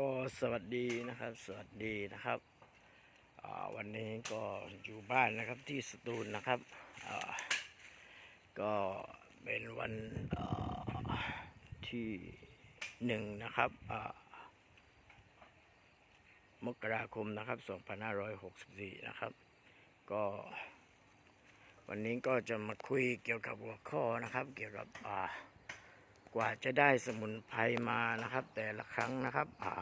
ก็สวัสดีนะครับ สวัสดีนะครับวันนี้ก็อยู่บ้านนะครับที่สตูลนะครับก็เป็นวันที่หนึ่งนะครับมกราคมนะครับ 2564 นะครับ ก็วันนี้ก็จะมาคุยเกี่ยวกับหัวข้อนะครับ เกี่ยวกับอ่า กว่าจะได้สมุนไพรมานะครับ แต่ละครั้งนะครับ อ่า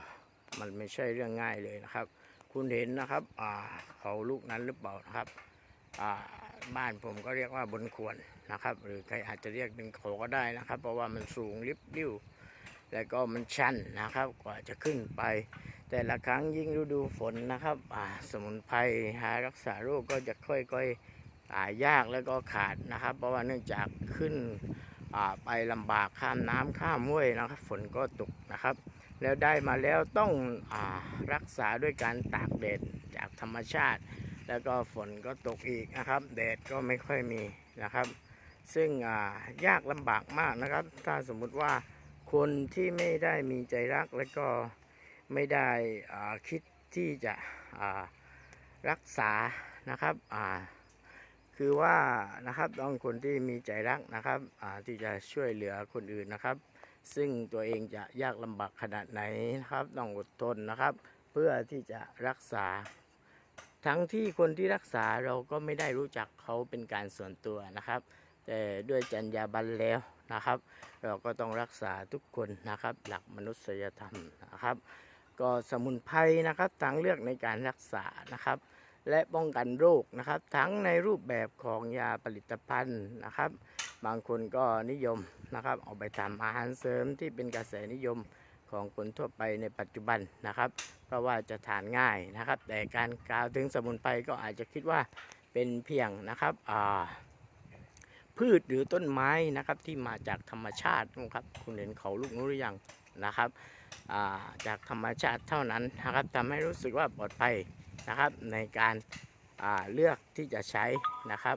มันไม่ใช่เรื่องง่ายเลยนะครับ คุณเห็นนะครับ อ่า เขาลูกนั้นหรือเปล่านะครับ อ่า บ้านผมก็เรียกว่าบนควรนะครับ หรือใครอาจจะเรียกเป็นเขาก็ได้นะครับ เพราะว่ามันสูงลิบลิ้วแล้วก็มันชันนะครับ กว่าจะขึ้นไป แต่ละครั้งยิ่งฤดูฝนนะครับ อ่า สมุนไพรหารักษาโรคก็จะค่อยๆอ่ายากแล้วก็ขาดนะครับ เพราะว่าเนื่องจากขึ้น ไปลำบากข้ามน้ำข้ามห้วยนะครับ ฝนก็ตกนะครับ แล้วได้มาแล้วต้องอรักษาด้วยการตากแดดจากธรรมชาติ แล้วก็ฝนก็ตกอีกนะครับแดดก็ไม่ค่อยมีนะครับ ซึ่งยากลำบากมากนะครับ ถ้าสมมุติว่าคนที่ไม่ได้มีใจรักแล้วก็ไม่ได้คิดที่จะรักษานะครับ คือว่านะครับต้องคนที่มีใจรักนะครับที่จะช่วยเหลือคนอื่นนะครับ ซึ่งตัวเองจะยากลำบากขนาดไหนนะครับต้องอดทนนะครับ เพื่อที่จะรักษา ทั้งที่คนที่รักษาเราก็ไม่ได้รู้จักเขาเป็นการส่วนตัวนะครับ แต่ด้วยจรรยาบรรณแล้วนะครับ เราก็ต้องรักษาทุกคนนะครับ หลักมนุษยธรรมนะครับ ก็สมุนไพรนะครับทางเลือกในการรักษานะครับ และป้องกันโรคนะครับ ทั้งในรูปแบบของยาผลิตภัณฑ์นะครับ บางคนก็นิยมนะครับเอาไปทำอาหารเสริมที่เป็นกระแสนิยมของคนทั่วไปในปัจจุบันนะครับ เพราะว่าจะทานง่ายนะครับ แต่การกล่าวถึงสมุนไพรก็อาจจะคิดว่าเป็นเพียงนะครับพืชหรือต้นไม้นะครับที่มาจากธรรมชาตินะครับ คุณเห็นเขาลูกนู้นหรือยังนะครับาจากธรรมชาติเท่านั้นนะครับทำให้รู้สึกว่าปลอดภัย นะครับในการาเลือกที่จะใช้นะครับ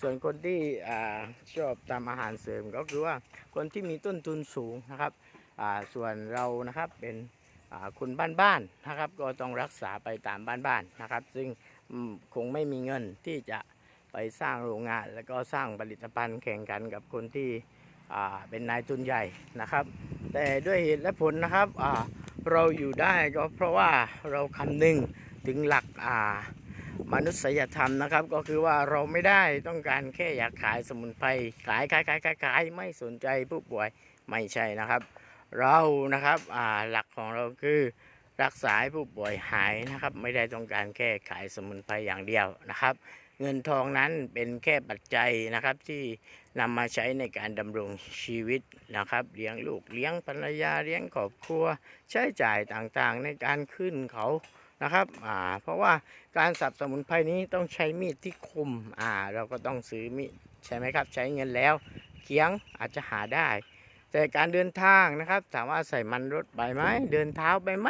ส่วนคนที่อชอบทำอาหารเสริมก็คือว่าคนที่มีต้นทุนสูงนะครับส่วนเรานะครับเป็นอ่าคนบ้านๆนะครับ ก็ต้องรักษาไปตามบ้านๆนะครับ ซึ่งคงไม่มีเงินที่จะไปสร้างโรงงาน แล้วก็สร้างผลิตภัณฑ์แข่งกันกับคนที่เป็นนายทุนใหญ่นะครับ แต่ด้วยเหตุและผลนะครับเราอยู่ได้ก็เพราะว่าเราคำนึง ถึงหลักอ่ามนุษยธรรมนะครับ ก็คือว่าเราไม่ได้ต้องการแค่อยากขายสมุนไพรขายขายขายขายขายไม่สนใจผู้ป่วยไม่ใช่นะครับ เรานะครับอ่าหลักของเราคือรักษาให้ผู้ป่วยหายนะครับ ไม่ได้ต้องการแค่ขายสมุนไพรอย่างเดียวนะครับ เงินทองนั้นเป็นแค่ปัจจัยนะครับที่นำมาใช้ในการดำรงชีวิตนะครับ เลี้ยงลูกเลี้ยงภรรยาเลี้ยงครอบครัว ใช้จ่ายต่างๆ ในการขึ้นเขา นะครับอ่าเพราะว่าการสับสมุนไพรนี้ต้องใช้มีดที่คมอ่าเราก็ต้องซื้อมีดใช่ไหมครับ ใช้เงินแล้วเคียงอาจจะหาได้ แต่การเดินทางนะครับถามว่าใส่มันรถไปไหมเดินเท้าไปไหม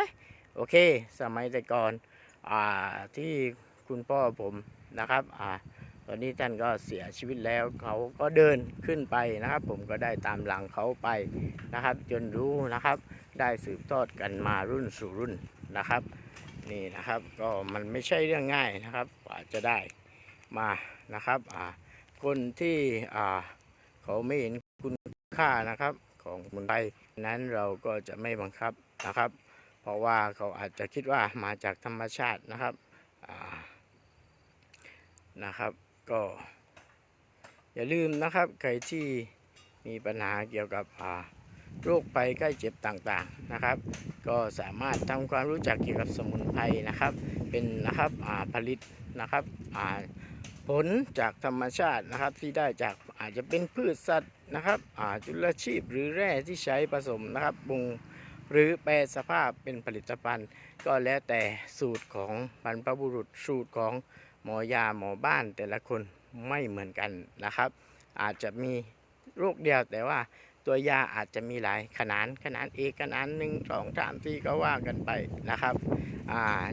โอเค สมัยแต่ก่อนอ่าที่คุณพ่อผมนะครับอ่าตอนนี้ท่านก็เสียชีวิตแล้วเขาก็เดินขึ้นไปนะครับ ผมก็ได้ตามหลังเขาไปนะครับ จนรู้นะครับ ได้สืบทอดกันมารุ่นสู่รุ่นนะครับ นี่นะครับ ก็มันไม่ใช่เรื่องง่ายนะครับกว่าจะได้มานะครับคนที่เขาไม่เห็นคุณค่านะครับของสมุนไพรนั้นเราก็จะไม่บังคับนะครับ เพราะว่าเขาอาจจะคิดว่ามาจากธรรมชาตินะครับนะครับก็อย่าลืมนะครับใครที่มีปัญหาเกี่ยวกับอ่า โรคภัยใกล้เจ็บต่างๆนะครับ ก็สามารถทำความรู้จักเกี่ยวกับสมุนไพรนะครับ เป็นนะครับผลิตนะครับผลจากธรรมชาตินะครับที่ได้จากอาจจะเป็นพืชสัตว์นะครับอาจุลชีพหรือแร่ที่ใช้ผสมนะครับปรุงหรือแปรสภาพเป็นผลิตภัณฑ์ ก็แล้วแต่สูตรของบรรพบุรุษสูตรของหมอยาหมอบ้านแต่ละคนไม่เหมือนกันนะครับ อาจจะมีโรคเดียวแต่ว่า ตัวยาอาจจะมีหลายขนาดขนาดเอกขนาดหนึ่งสองสามที่ก็ว่ากันไปนะครับ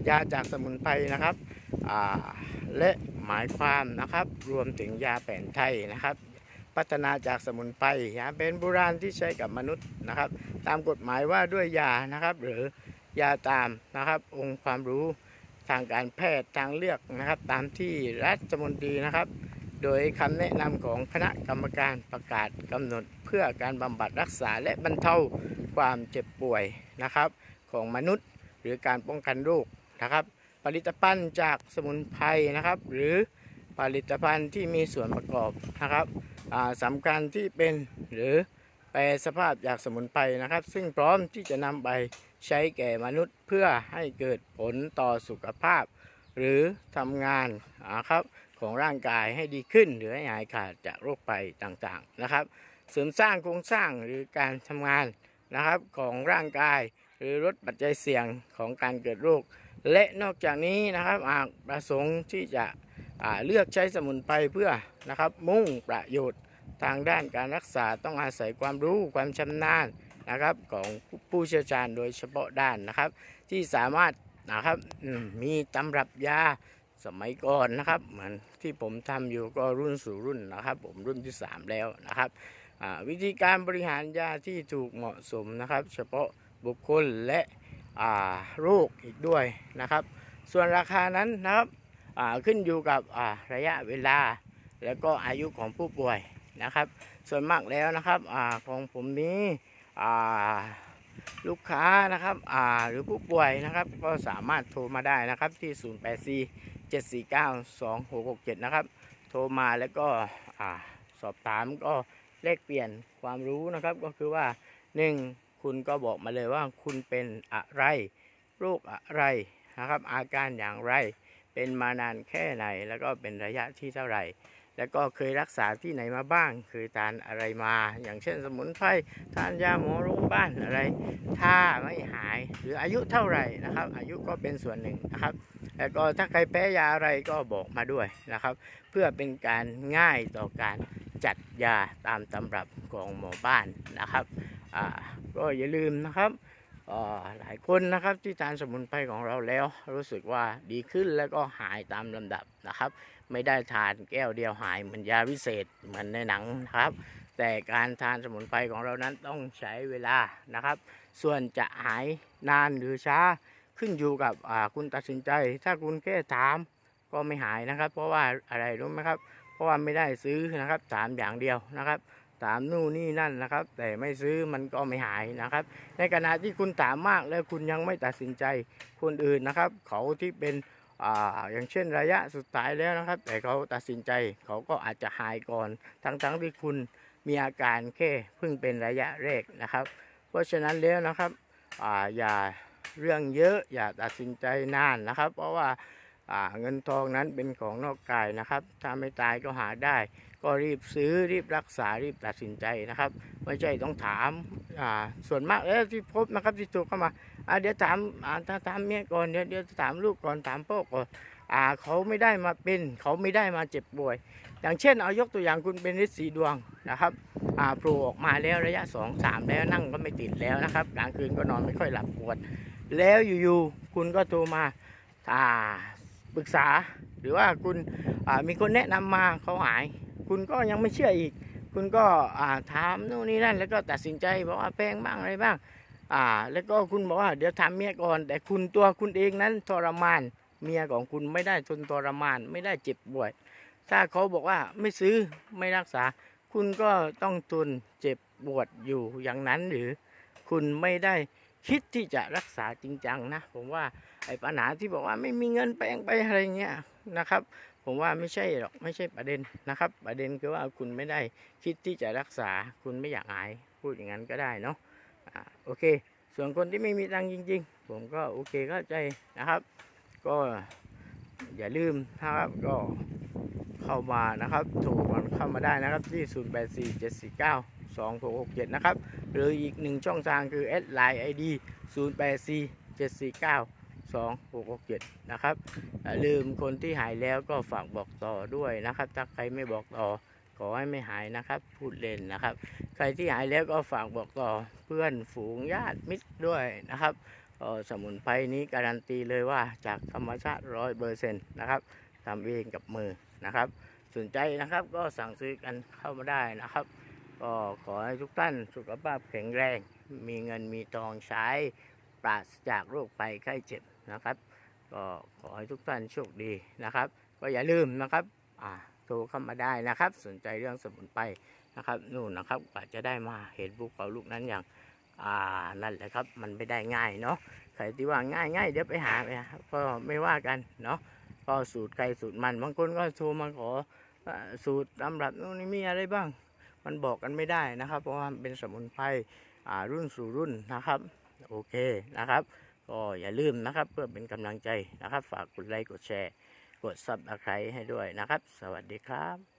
ยาจากสมุนไพรนะครับและหมายความนะครับรวมถึงยาแผนไทยนะครับ พัฒนาจากสมุนไพรยาเป็นโบราณที่ใช้กับมนุษย์นะครับ ตามกฎหมายว่าด้วยยานะครับ หรือยยาตามนะครับ องค์ความรู้ทางการแพทย์ทางเลือกนะครับ ตามที่รัฐมนตรีนะครับ โดยคำแนะนำของคณะกรรมการประกาศกำหนดเพื่อการบำบัดรักษาและบรรเทาความเจ็บป่วยนะครับ ของมนุษย์หรือการป้องกันโรคนะครับ ผลิตภัณฑ์จากสมุนไพรนะครับ หรือผลิตภัณฑ์ที่มีส่วนประกอบนะครับสำคัญที่เป็นหรือแปรสภาพจากสมุนไพรนะครับ ซึ่งพร้อมที่จะนำไปใช้แก่มนุษย์เพื่อให้เกิดผลต่อสุขภาพ หรือทำงานนะครับ ของร่างกายให้ดีขึ้น หรือให้หายขาดจากโรคภัยต่างๆนะครับ เสริมสร้างโครงสร้างหรือการทำงานนะครับของร่างกาย หรือลดปัจจัยเสี่ยงของการเกิดโรค และนอกจากนี้นะครับหากประสงค์ที่จะเลือกใช้สมุนไพรเพื่อนะครับมุ่งประโยชน์ทางด้านการรักษาต้องอาศัยความรู้ความชำนาญนะครับของผู้เชี่ยวชาญโดยเฉพาะด้านนะครับ ที่สามารถนะครับมีตำรับยา สมัยก่อนนะครับ เหมือนที่ผมทำอยู่ก็รุ่นสู่รุ่นนะครับ ผมรุ่นที่ 3 แล้วนะครับวิธีการบริหารยาที่ถูกเหมาะสมนะครับ เฉพาะบุคคลและโรคอีกด้วยนะครับ ส่วนราคานั้นนะครับขึ้นอยู่กับระยะเวลา แล้วก็อายุของผู้ป่วยนะครับ ส่วนมากแล้วนะครับอของผมนี้ลูกค้านะครับหรือผู้ป่วยนะครับ ก็สามารถโทรมาได้นะครับที่ 084 749 2667 นะครับ โทรมาแล้วก็สอบถามก็แลกเปลี่ยนความรู้นะครับก็คือว่าหนึ่งคุณก็บอกมาเลยว่าคุณเป็นอะไรโรคอะไรนะครับ อาการอย่างไร เป็นมานานแค่ไหน แล้วก็เป็นระยะที่เท่าไหร่แล้วก็เคยรักษาที่ไหนมาบ้าง เคยทานอะไรมา อย่างเช่นสมุนไพร ทานยาหมอโรงพยาบาลอะไร ถ้าไม่หาย หรืออายุเท่าไหร่นะครับ อายุก็เป็นส่วนหนึ่งนะครับ แล้วก็ถ้าใครแพ้ยาอะไรก็บอกมาด้วยนะครับ เพื่อเป็นการง่ายต่อการจัดยาตามตำรับของหมอบ้านนะครับก็อย่าลืมนะครับหลายคนนะครับที่ทานสมุนไพรของเราแล้ว รู้สึกว่าดีขึ้นแล้วก็หายตามลำดับนะครับ ไม่ได้ทานแก้วเดียวหายเหมือนยาวิเศษเหมือนในหนังนะครับ แต่การทานสมุนไพรของเรานั้นต้องใช้เวลานะครับ ส่วนจะหายนานหรือช้า ขึ้นอยู่กับคุณตัดสินใจ ถ้าคุณแค่ถามก็ไม่หายนะครับ เพราะว่าอะไรรู้ไหมครับ เพราะว่าไม่ได้ซื้อนะครับถามอย่างเดียวนะครับถามนู่นนี่นั่นนะครับ แต่ไม่ซื้อมันก็ไม่หายนะครับ ในขณะที่คุณถามมากแล้วคุณยังไม่ตัดสินใจคนอื่นนะครับ เขาที่เป็นออย่างเช่นระยะสุดท้ายแล้วนะครับ แต่เขาตัดสินใจเขาก็อาจจะหายก่อน ทั้งๆที่คุณมีอาการแค่เพิ่งเป็นระยะแรกนะครับ เพราะฉะนั้นแล้วนะครับออย่า เรื่องเยอะอย่าตัดสินใจนานนะครับ เพราะว่าเงินทองนั้นเป็นของนอกกายนะครับ ถ้าไม่ตายก็หาได้ ก็รีบซื้อรีบรักษารีบตัดสินใจนะครับ ไม่ใช่ต้องถามาส่วนมากเออที่พบนะครับที่ถูกเข้ามาาเดี๋ยวถามาถ้าถามเมียก่อนเดี๋ยวเดี๋ยวถามลูกก่อนถามพ่อก่อนอเขาไม่ได้มาเป็น เขาไม่ได้มาเจ็บป่วย อย่างเช่นเอายกตัวอย่างคุณเป็นฤทธิ์สีดวงนะครับโผล่ออกมาแล้วระยะสองสามแล้วนั่งก็ไม่ติดแล้วนะครับกลางคืนก็นอนไม่ค่อยหลับปวด แล้วอยู่ๆคุณก็โทรมาอ่าปรึกษา หรือว่าคุณมีคนแนะนำมาเขาหาย คุณก็ยังไม่เชื่ออีก คุณก็ถามนู่นนี่นั่น แล้วก็ตัดสินใจบอกว่าแพงบ้างอะไรบ้างอ่าแล้วก็คุณบอกว่าเดี๋ยวถามเมียก่อน แต่คุณตัวคุณเองนั้นทรมาน เมียของคุณไม่ได้ทนทรมาน ไม่ได้เจ็บป่วย ถ้าเขาบอกว่าไม่ซื้อไม่รักษา คุณก็ต้องทนเจ็บปวดอยู่อย่างนั้นหรือ คุณไม่ได้ คิดที่จะรักษาจริงจังนะ ผมว่าไอ้ปัญหาที่บอกว่าไม่มีเงินแปลงไปอะไรเงี้ยนะครับ ผมว่าไม่ใช่หรอกไม่ใช่ประเด็นนะครับ ประเด็นคือว่าคุณไม่ได้คิดที่จะรักษาคุณไม่อยากหายพูดอย่างนั้นก็ได้เนาะอ่าโอเค ส่วนคนที่ไม่มีตังค์จริง ๆ ผมก็โอเคเข้าใจนะครับ ก็อย่าลืมนะครับก็เข้ามานะครับโทรกันเข้ามาได้นะครับที่ 0 2 6 6 7 นะครับ หรืออีกหนึ่งช่องทางคือแอดไลน์ไอดี0 8 4 7 4 9 2 6 6 7 นะครับอย่าลืมคนที่หายแล้วก็ฝากบอกต่อด้วยนะครับ ถ้าใครไม่บอกต่อขอให้ไม่หายนะครับ พูดเล่นนะครับ ใครที่หายแล้วก็ฝากบอกต่อเพื่อนฝูงญาติมิตรด้วยนะครับสมุนไพรนี้การันตีเลยว่าจากธรรมชาติร้อยเปอร์เซ็นต์นะครับทำเองกับมือนะครับ สนใจนะครับก็สั่งซื้อกันเข้ามาได้นะครับ ก็ขอให้ทุกท่านสุขภาพแข็งแรง มีเงินมีทองใช้ปราศจากโรคภัยไข้เจ็บนะครับ ก็ขอให้ทุกท่านโชคดีนะครับ ก็อย่าลืมนะครับอ่าโทรเข้ามาได้นะครับ สนใจเรื่องสมุนไพรนะครับนู่นนะครับกว่าจะได้มาเห็นภูเขาลูกนั้นอย่างอ่านั่นแหละครับ มันไม่ได้ง่ายเนาะใครที่ว่าง่ายง่ายเดี๋ยวไปหาไปก็ไม่ว่ากันเนาะก็สูตรใครสูตรมันบางคนก็โทรมาขอสูตรตำรับนู่นนี่มีอะไรบ้าง มันบอกกันไม่ได้นะครับ เพราะว่ามันเป็นสมุนไพรรุ่นสู่รุ่นนะครับ โอเคนะครับ ก็อย่าลืมนะครับเพื่อเป็นกำลังใจนะครับ ฝากกดไลค์กดแชร์ กดซับสไครต์ให้ด้วยนะครับ สวัสดีครับ